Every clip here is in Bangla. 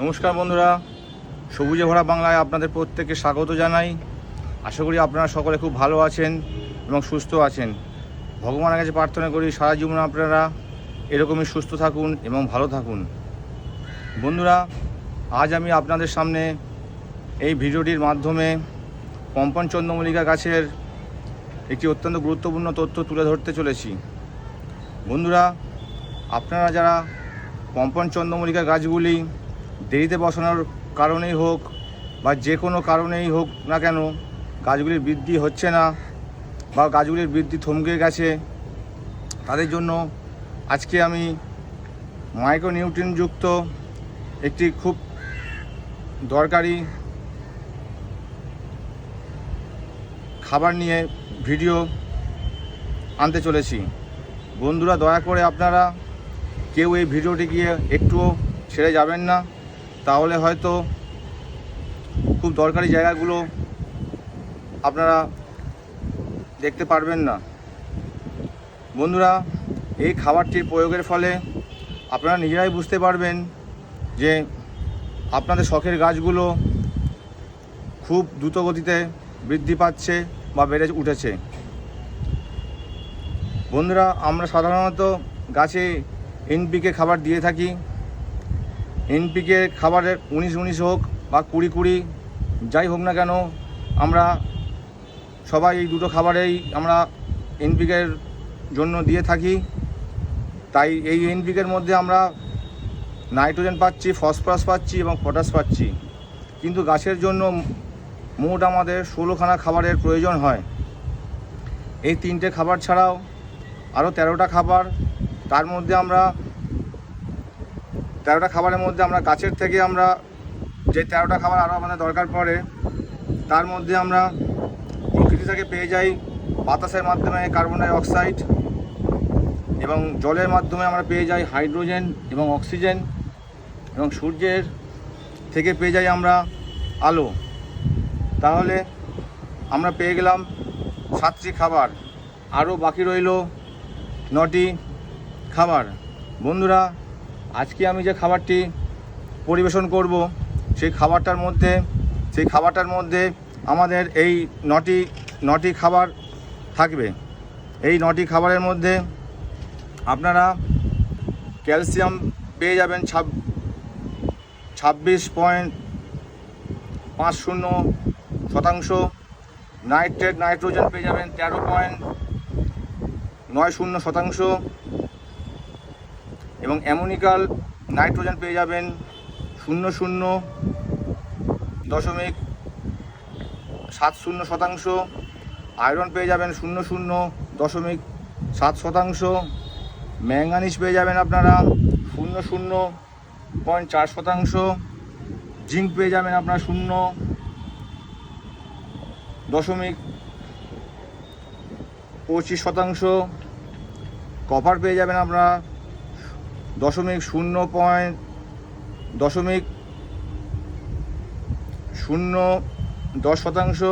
নমস্কার বন্ধুরা। সবুজে ভরা বাংলায় আপনাদের প্রত্যেককে স্বাগত জানাই। আশা করি আপনারা সকলে খুব ভালো আছেন এবং সুস্থ আছেন। ভগবানের কাছে প্রার্থনা করি, সারা জীবন আপনারা এরকমই সুস্থ থাকুন এবং ভালো থাকুন। বন্ধুরা, আজ আমি আপনাদের সামনে এই ভিডিওটির মাধ্যমে পম্পন চন্দ্রমল্লিকা গাছের একটি অত্যন্ত গুরুত্বপূর্ণ তথ্য তুলে ধরতে চলেছি। বন্ধুরা, আপনারা যারা পম্পন চন্দ্রমল্লিকা গাছগুলি দেরিতে বসানোর কারণেই হোক বা যে কোনো কারণেই হোক না কেন, গাছগুলির বৃদ্ধি হচ্ছে না বা গাছগুলির বৃদ্ধি থমকে গেছে। তাদের জন্য আজকে আমি মাইক্রোনিউট্রিনযুক্ত একটি খুব দরকারি খাবার নিয়ে ভিডিও আনতে চলেছি। বন্ধুরা, দয়া করে আপনারা কেউ এই ভিডিওটি গিয়ে একটুও ছেড়ে যাবেন না। তাহলে হয়তো খুব দরকারি জায়গাগুলো আপনারা দেখতে পারবেন না। বন্ধুরা, এই খাবারটির প্রয়োগের ফলে আপনারা নিজেরাই বুঝতে পারবেন যে আপনাদের শখের গাছগুলো খুব দ্রুত গতিতে বৃদ্ধি পাচ্ছে বা বেড়ে উঠেছে। বন্ধুরা, আমরা সাধারণত গাছে এনপিকে খাবার দিয়ে থাকি। এনপিকে খাবারের উনিশ উনিশ হোক বা কুড়ি কুড়ি, যাই হোক না কেন, আমরা সবাই এই দুটো খাবারেই আমরা এনপিকের জন্য দিয়ে থাকি। তাই এই এনপিকের মধ্যে আমরা নাইট্রোজেন পাচ্ছি, ফসফরাস পাচ্ছি এবং পটাশ পাচ্ছি। কিন্তু গাছের জন্য মোট আমাদের ষোলোখানা খাবারের প্রয়োজন হয়। এই তিনটে খাবার ছাড়াও আরও তেরোটা খাবার, তার মধ্যে আমরা তেরোটা খাবারের মধ্যে আমরা কাছের থেকে আমরা যে তেরোটা খাবার আরও আমাদের দরকার পড়ে, তার মধ্যে আমরা প্রকৃতি থেকে পেয়ে যাই বাতাসের মাধ্যমে কার্বন ডাই অক্সাইড এবং জলের মাধ্যমে আমরা পেয়ে যাই হাইড্রোজেন এবং অক্সিজেন এবং সূর্যের থেকে পেয়ে যাই আমরা আলো। তাহলে আমরা পেয়ে গেলাম সাতটি খাবার আরও বাকি রইল নটি খাবার। বন্ধুরা আজকে আমি যে খাবারটি পরিবেশন করব, সেই খাবারটার মধ্যে, সেই খাবারটার মধ্যে আমাদের এই নটি নটি খাবার থাকবে। এই নটি খাবারের মধ্যে আপনারা ক্যালসিয়াম পেয়ে যাবেন ছাব, ছাব্বিশ পয়েন্ট পাঁচ শূন্য শতাংশ। নাইট্রেট, নাইট্রোজেন পেয়ে যাবেন তেরো পয়েন্ট নয় শূন্য শতাংশ। এবং অ্যামোনিকাল নাইট্রোজেন পেয়ে যাবেন শূন্য শূন্য দশমিক সাত শূন্য শতাংশ, আয়রন পেয়ে যাবেন শূন্য শূন্য দশমিক সাত শতাংশ, ম্যাঙ্গানিজ পেয়ে যাবেন আপনারা শূন্য শূন্য পয়েন্ট চার শতাংশ, জিঙ্ক পেয়ে যাবেন আপনার শূন্য দশমিক পঁচিশ শতাংশ, কপার পেয়ে যাবেন আপনারা দশমিক শূন্য পয়েন্ট, দশমিক শূন্য দশ শতাংশ।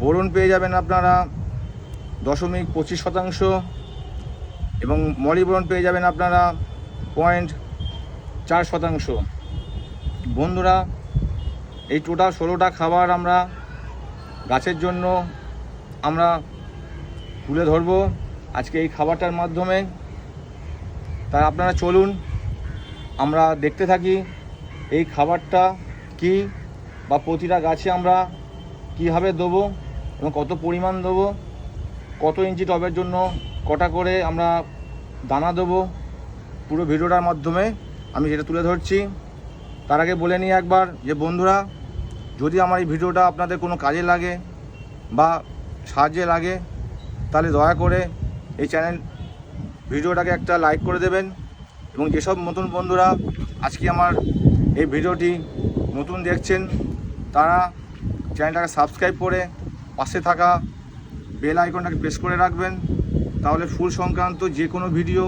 বোরন পেয়ে যাবেন আপনারা, দশমিক পঁচিশ শতাংশ। এবং মলিবোরন পেয়ে যাবেন আপনারা, পয়েন্ট চার শতাংশ। বন্ধুরা, এই টোটাল ষোলোটা খাবার আমরা গাছের জন্য আমরা তুলে ধরবো। আজকে এই খাবারটার মাধ্যমে তাই আপনারা চলুন, আমরা দেখতে থাকি এই খাবারটা কি বা প্রতিটা গাছে আমরা কীভাবে দেবো এবং কত পরিমাণ দেবো, কত ইঞ্চি টবের জন্য কটা করে আমরা দানা দেবো, পুরো ভিডিওটার মাধ্যমে আমি যেটা তুলে ধরছি। তার আগে বলে নিই একবার যে বন্ধুরা, যদি আমার এই ভিডিওটা আপনাদের কোনো কাজে লাগে বা সাহায্যে লাগে, তাহলে দয়া করে এই চ্যানেল ভিডিওটাকে একটা লাইক করে দেবেন। এবং যেসব নতুন বন্ধুরা আজকে আমার এই ভিডিওটি নতুন দেখছেন, তারা চ্যানেলটাকে সাবস্ক্রাইব করে পাশে থাকা বেল আইকনটাকে প্রেস করে রাখবেন। তাহলে ফুল সংক্রান্ত যে কোনো ভিডিও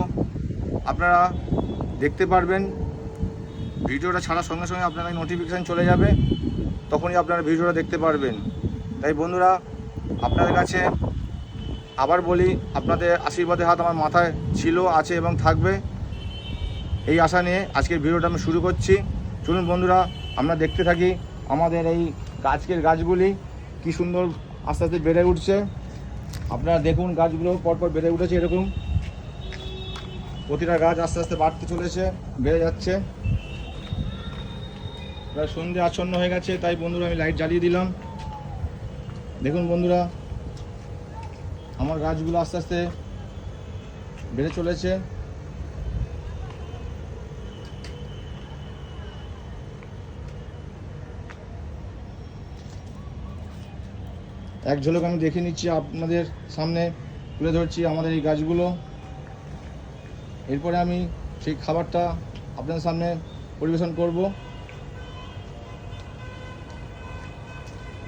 আপনারা দেখতে পারবেন। ভিডিওটা ছাড়ার সঙ্গে সঙ্গে আপনার নোটিফিকেশান চলে যাবে, তখনই আপনারা ভিডিওটা দেখতে পারবেন। তাই বন্ধুরা, আপনাদের কাছে আবার বলি, আপনাদের আশীর্বাদের হাত আমার মাথায় ছিল, আছে এবং থাকবে। এই আশা নিয়ে আজকের ভিডিওটা আমি শুরু করছি। চলুন বন্ধুরা, আমরা দেখতে থাকি আমাদের এই গাছকের গাছগুলি কি সুন্দর আস্তে আস্তে বেড়ে উঠছে। আপনারা দেখুন, গাছগুলো পরপর বেড়ে উঠেছে এরকম। প্রতিটা গাছ আস্তে আস্তে বাড়তে চলেছে, বেড়ে যাচ্ছে। প্রায় সন্ধে আচ্ছন্ন হয়ে গেছে, তাই বন্ধুরা আমি লাইট জ্বালিয়ে দিলাম। দেখুন বন্ধুরা আমার গাছগুলো আস্তে আস্তে বেড়ে চলেছে। এক ঝলক আমি দেখে নিচ্ছি আপনাদের সামনে, তুলে ধরছি আমাদের এই গাছগুলো এরপরে আমি সেই খাবারটা আপনাদের সামনে পরিবেশন করব।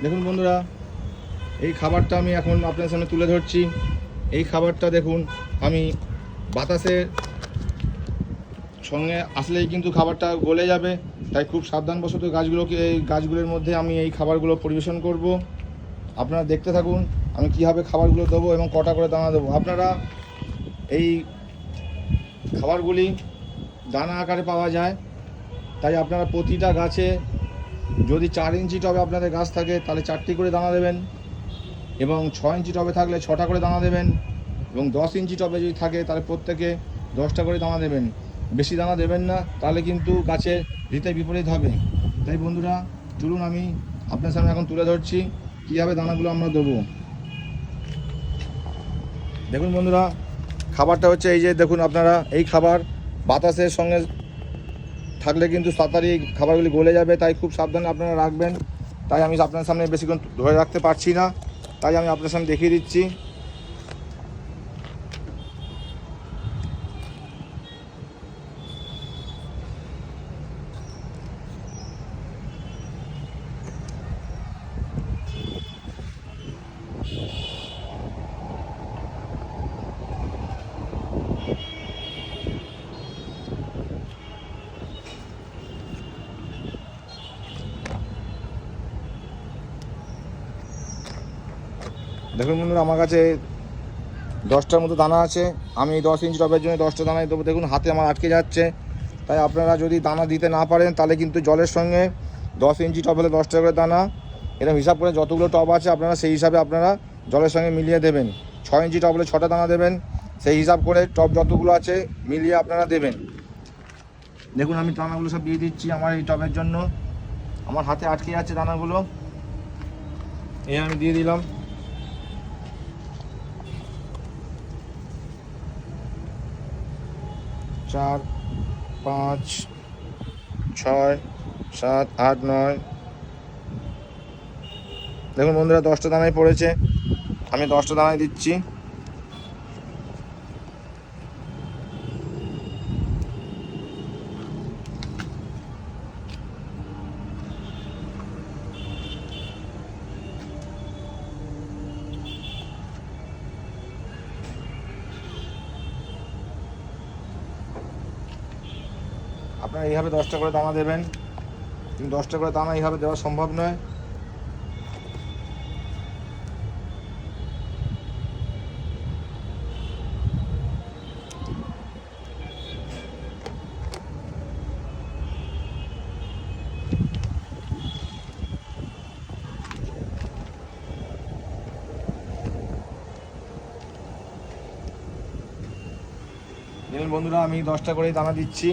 দেখুন বন্ধুরা এই খাবারটা আমি এখন আপনার সামনে তুলে ধরছি। এই খাবারটা দেখুন, আমি বাতাসের সঙ্গে আসলেই কিন্তু খাবারটা গলে যাবে, তাই খুব সাবধানবশত গাছগুলোকে, এই গাছগুলোর মধ্যে আমি এই খাবারগুলো পরিবেশন করব। আপনারা দেখতে থাকুন, আমি কীভাবে খাবারগুলো দেবো এবং কটা করে দানা দেবো। আপনারা এই খাবারগুলি দানা আকারে পাওয়া যায়, তাই আপনারা প্রতিটা গাছে যদি চার ইঞ্চি টবে আপনাদের গাছ থাকে, তাহলে চারটি করে দানা দেবেন। এবং ছ ইঞ্চি টবে থাকলে ছটা করে দানা দেবেন এবং দশ ইঞ্চি টবে যদি থাকে, তাহলে প্রত্যেকে দশটা করে দানা দেবেন। বেশি দানা দেবেন না, তাহলে কিন্তু গাছের ঋতে বিপরীত হবে। তাই বন্ধুরা, চলুন আমি আপনার সামনে এখন তুলে ধরছি, কীভাবে দানাগুলো আমরা দেবো। দেখুন বন্ধুরা, খাবারটা হচ্ছে এই যে, দেখুন আপনারা, এই খাবার বাতাসের সঙ্গে থাকলে কিন্তু তাড়াতাড়ি খাবারগুলি গলে যাবে, তাই খুব সাবধানে আপনারা রাখবেন। তাই আমি আপনার সামনে বেশিক্ষণ ধরে রাখতে পারছি না। তাই আমি আপনার সামনে দেখিয়ে দিচ্ছি দেখুন কাছে দশটার মতো দানা আছে, আমি দশ ইঞ্চি টবের জন্য দশটা দানাই দেবো। দেখুন, হাতে আমার আটকে যাচ্ছে। তাই আপনারা যদি দানা দিতে না পারেন, তাহলে কিন্তু জলের সঙ্গে দশ ইঞ্চি টব হলে দশটা করে দানা, এরকম হিসাব করে যতগুলো টব আছে, আপনারা সেই হিসাবে আপনারা জলের সঙ্গে মিলিয়ে দেবেন। ছ ইঞ্চি টব হলে ছটা দানা দেবেন, সেই হিসাব করে টব যতগুলো আছে, মিলিয়ে আপনারা দেবেন। দেখুন, আমি দানাগুলো সব দিয়ে দিচ্ছি আমার এই টবের জন্য। আমার হাতে আটকে যাচ্ছে দানাগুলো। এই আমি দিয়ে দিলাম। চার, পাঁচ, ছয়, সাত, আট, নয়। দেখুন বন্ধুরা, দশটা দানায় পড়েছে। আমি দশটা দানায় দিচ্ছি। আপনারা এইভাবে দশটা করে দানা দেবেন। দশটা করে দানা এইভাবে দেওয়া সম্ভব নয়। বন্ধুরা, আমি দশটা করেই দানা দিচ্ছি।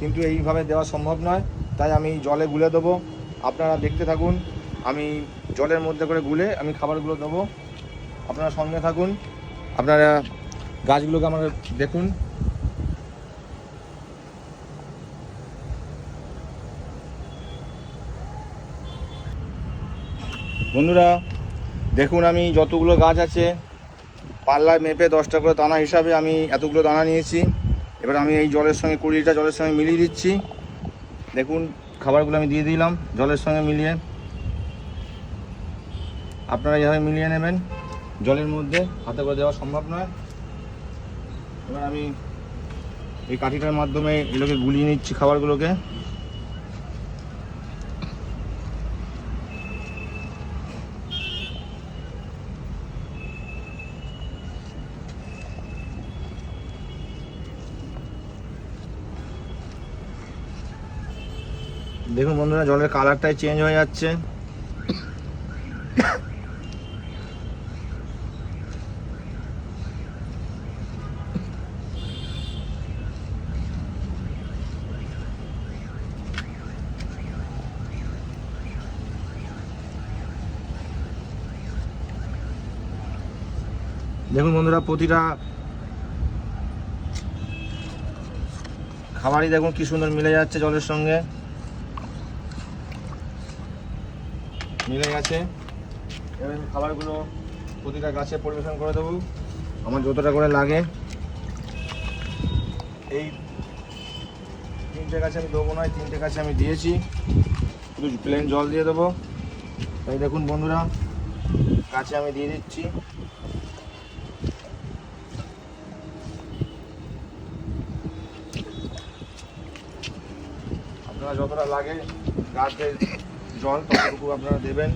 কিন্তু এইভাবে দেওয়া সম্ভব নয়। তাই আমি জলে গুলে দেবো। আপনারা দেখতে থাকুন। আমি জলের মধ্যে করে গুলে আমি খাবারগুলো দেবো। আপনারা সঙ্গে থাকুন। আপনারা গাছগুলোকে আমার দেখুন। বন্ধুরা, দেখুন আমি যতগুলো গাছ আছে, পাল্লায় মেপে দশটা করে দানা হিসাবে আমি এতগুলো দানা নিয়েছি। এবার আমি এই জলের সঙ্গে কুড়িটা জলের সঙ্গে মিলিয়ে দিচ্ছি। দেখুন, খাবারগুলো আমি দিয়ে দিলাম জলের সঙ্গে মিলিয়ে। আপনারা এভাবে মিলিয়ে নেবেন, জলের মধ্যে হাতে করে দেওয়া সম্ভব নয়। এবার আমি এই কাঠিটার মাধ্যমে এগুলোকে গুলিয়ে নিচ্ছি খাবারগুলোকে দেখুন বন্ধুরা জলের কালারটাই চেঞ্জ হয়ে যাচ্ছে। দেখুন বন্ধুরা, প্রতিটা খাবারই দেখুন কি সুন্দর মিলে যাচ্ছে জলের সঙ্গে। মিলে গেছে। আমি খাবারগুলো প্রতিটা গাছে পরিবেশন করে দেবো। আমার যতটা করে লাগে। এই তিনটে গাছে আমি দেবো নয় তিনটে গাছে আমি দিয়েছি। শুধু প্লেন জল দিয়ে দেবো। তাই দেখুন বন্ধুরা, গাছে আমি দিয়ে দিচ্ছি। আপনারা যতটা লাগে গাছে জল ততটুকু আপনারা দেবেন।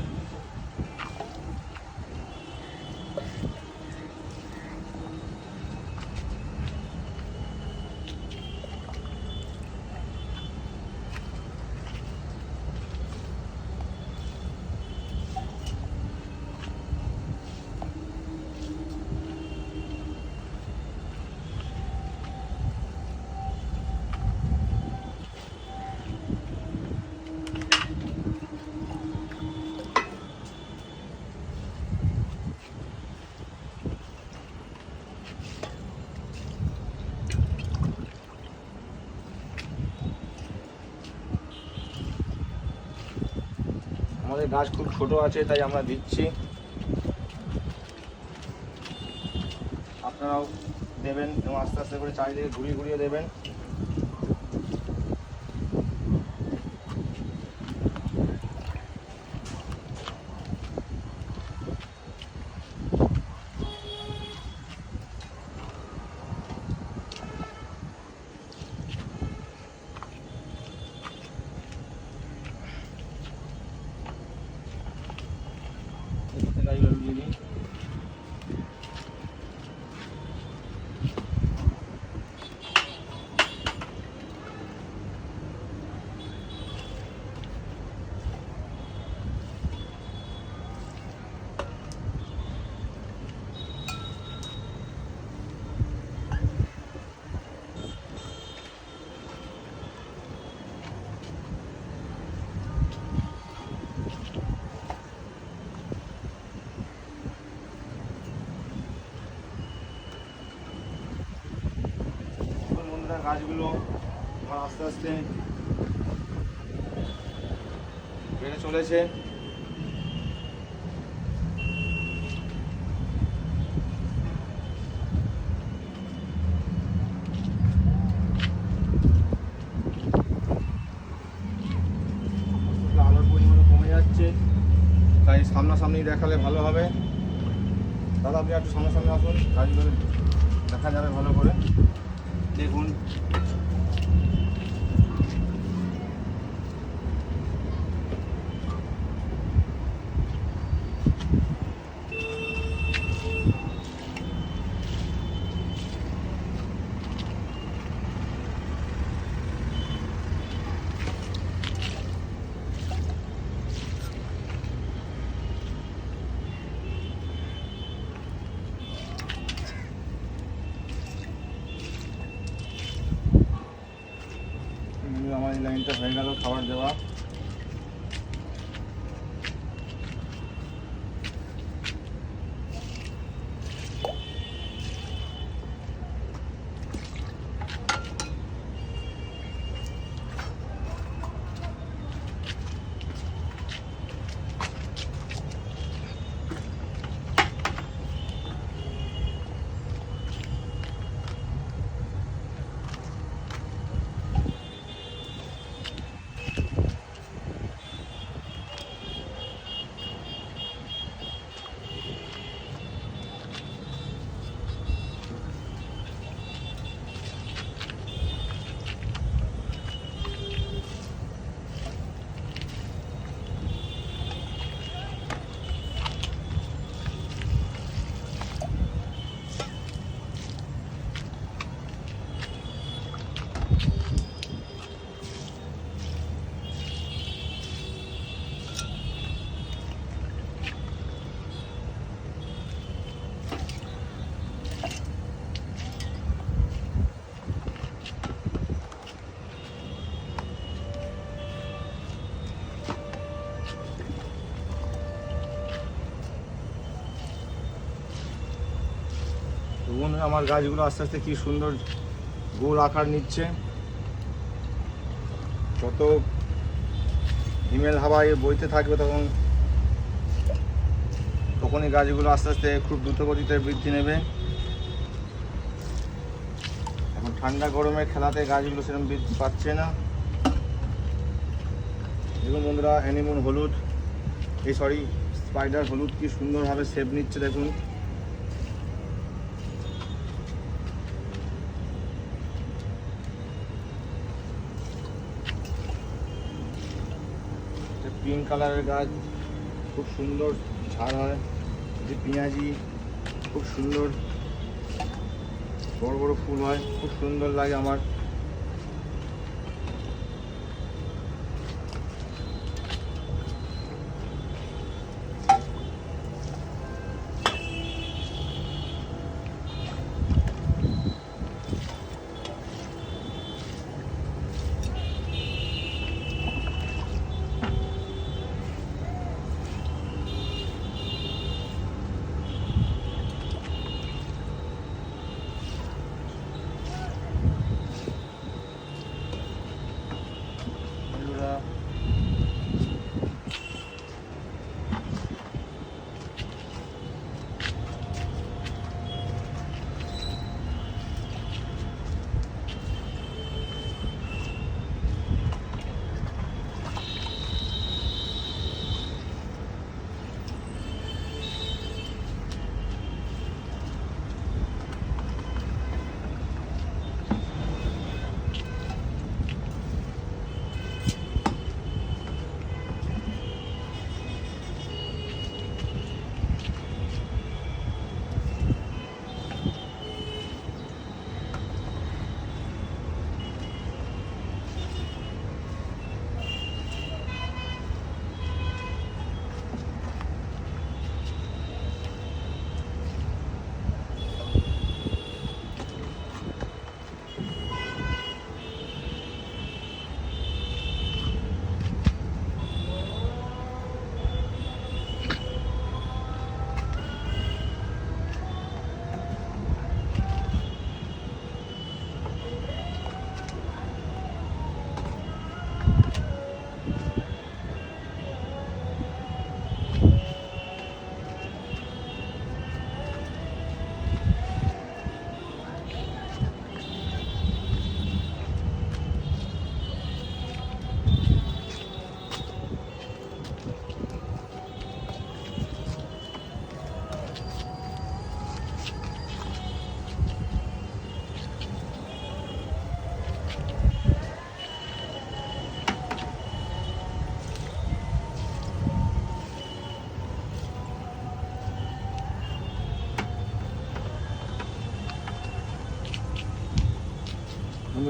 আমাদের গাছ খুব ছোট আছে, তাই আমরা দিচ্ছি। আপনারাও দেবেন এবং আস্তে আস্তে করে চারিদিকে ঘুরিয়ে ঘুরিয়ে দেবেন এদিকে গাছগুলো দিয়ে দিই দেখুন বন্ধুরা গাছগুলো আমার আস্তে আস্তে বেড়ে চলেছে। তাই সামনাসামনি দেখালে ভালো হবে। দাদা আপনি একটু সামনাসামনি আসুন গাছগুলো দেখা যাবে ভালো করে। দেখুন বন্ধুরা, আমার এই লাইনটা হয়ে গেল খাবার দেওয়া। আমার গাছগুলো আস্তে আস্তে কি সুন্দর গোল আকার নিচ্ছে। যত হিমেল হাওয়ায় বইতে থাকবে তখন তখনই গাছগুলো আস্তে আস্তে খুব দ্রুত গতিতে বৃদ্ধি নেবে। এখন ঠান্ডা গরমে খেলাতে গাছগুলো সেরকম বৃদ্ধি পাচ্ছে না। দেখুন বন্ধুরা অ্যানিমন হলুদ। এই সরি স্পাইডার হলুদ কি সুন্দরভাবে শেপ নিচ্ছে দেখুন। পিঙ্ক কালারের গাছ, খুব সুন্দর ঝাড় হয়। যে পেঁয়াজি, খুব সুন্দর, বড় বড় ফুল হয়, খুব সুন্দর লাগে আমার।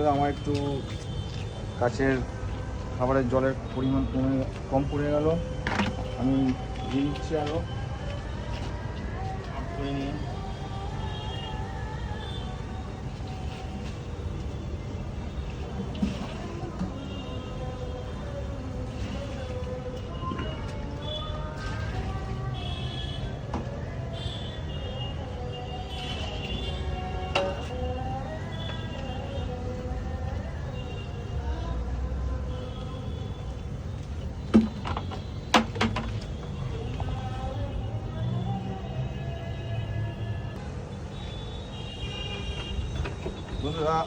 বন্ধুরা আমার একটু কাছের খাবারের জলের পরিমাণ কমে, কম পড়ে গেল। আমি দিয়ে দিচ্ছি আরও করে নিয়ে।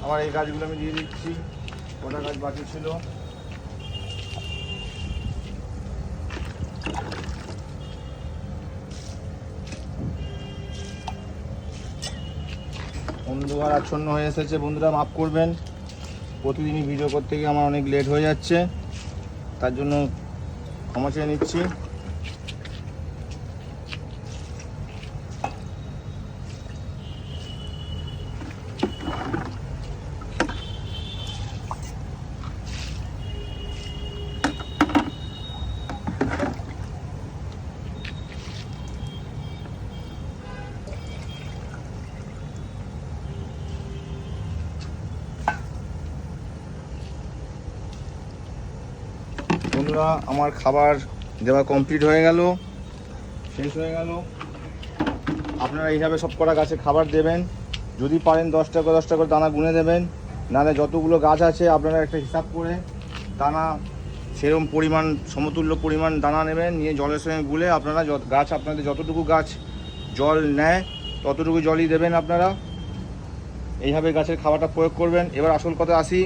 আমার এই গাছগুলো আমি দিয়ে দিচ্ছি। কটা গাছ বাকি ছিল? অন্ধকার আচ্ছন্ন হয়ে এসেছে। বন্ধুরা, মাফ করবেন। প্রতিদিনই ভিডিও করতে গিয়ে আমার অনেক লেট হয়ে যাচ্ছে। তার জন্য ক্ষমা চেয়ে নিচ্ছি। বন্ধুরা, আমার খাবার দেওয়া কমপ্লিট হয়ে গেল, শেষ হয়ে গেল। আপনারা এইভাবে সব কটা গাছে খাবার দেবেন। যদি পারেন দশটা করে দশটা করে দানা গুনে দেবেন। নাহলে যতগুলো গাছ আছে, আপনারা একটা হিসাব করে দানা সেরকম পরিমাণ, সমতুল্য পরিমাণ দানা নেবেন, নিয়ে জলের সঙ্গে গুলে আপনারা গাছ, আপনাদের যতটুকু গাছ জল নেয়, ততটুকু জলই দেবেন আপনারা। এইভাবে গাছের খাবারটা প্রয়োগ করবেন। এবার আসল কথা আসি,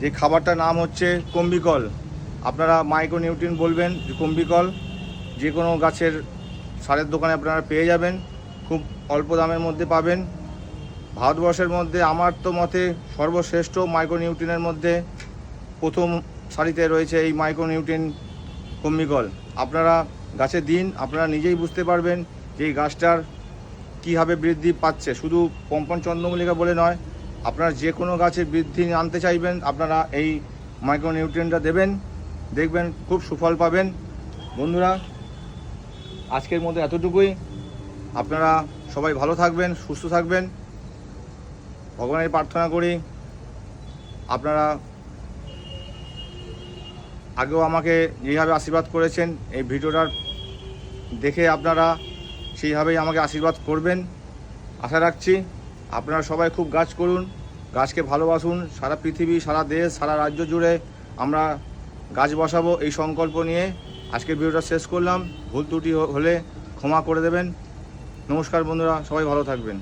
যে খাবারটার নাম হচ্ছে কম্বিকল। আপনারা মাইক্রো নিউট্রিন বলবেন কম্বিকল যে কোনো গাছের সারের দোকানে আপনারা পেয়ে যাবেন, খুব অল্প দামের মধ্যে পাবেন। ভারতবর্ষের মধ্যে আমার তো মতে সর্বশ্রেষ্ঠ মাইক্রো নিউট্রিনের মধ্যে প্রথম সারিতে রয়েছে এই মাইক্রো নিউট্রিন কম্বিকল। আপনারা গাছে দিন, আপনারা নিজেই বুঝতে পারবেন যে এই গাছটার কীভাবে বৃদ্ধি পাচ্ছে। শুধু পম্পন চন্দ্রমল্লিকা বলে নয়, আপনারা যে কোনো গাছের বৃদ্ধি আনতে চাইবেন, আপনারা এই মাইক্রো নিউট্রিয়েন্টটা দেবেন। দেখবেন, খুব সুফল পাবেন। বন্ধুরা, আজকের মধ্যে এতটুকুই। আপনারা সবাই ভালো থাকবেন, সুস্থ থাকবেন। ভগবানের প্রার্থনা করি, আপনারা আগেও আমাকে যেভাবে আশীর্বাদ করেছেন, এই ভিডিওটার দেখে আপনারা সেইভাবেই আমাকে আশীর্বাদ করবেন। আশা রাখছি আপনারা সবাই খুব গাছ করুন, গাছকে ভালোবাসুন। সারা পৃথিবী, সারা দেশ, সারা রাজ্য জুড়ে আমরা গাছ বসাবো এই সংকল্প নিয়ে। আজকের ভিডিওটা শেষ করলাম। ভুল ত্রুটি হলে ক্ষমা করে দেবেন। নমস্কার বন্ধুরা, সবাই ভালো থাকবেন।